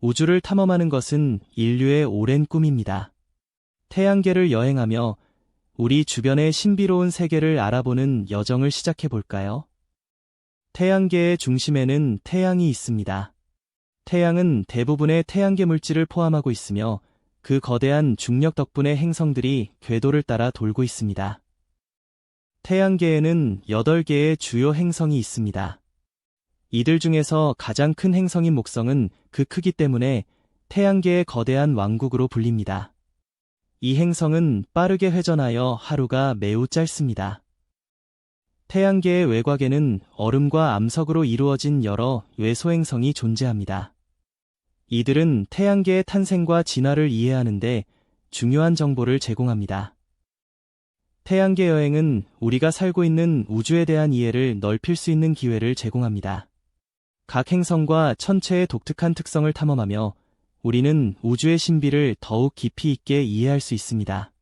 우주를 탐험하는 것은 인류의 오랜 꿈입니다. 태양계를 여행하며 우리 주변의 신비로운 세계를 알아보는 여정을 시작해 볼까요? 태양계의 중심에는 태양이 있습니다. 태양은 대부분의 태양계 물질을 포함하고 있으며 그 거대한 중력 덕분에 행성들이 궤도를 따라 돌고 있습니다. 태양계에는 8개의 주요 행성이 있습니다. 이들 중에서 가장 큰 행성인 목성은 그 크기 때문에 태양계의 거대한 왕국으로 불립니다. 이 행성은 빠르게 회전하여 하루가 매우 짧습니다. 태양계의 외곽에는 얼음과 암석으로 이루어진 여러 외소행성이 존재합니다. 이들은 태양계의 탄생과 진화를 이해하는데 중요한 정보를 제공합니다. 태양계 여행은 우리가 살고 있는 우주에 대한 이해를 넓힐 수 있는 기회를 제공합니다. 각 행성과 천체의 독특한 특성을 탐험하며 우리는 우주의 신비를 더욱 깊이 있게 이해할 수 있습니다.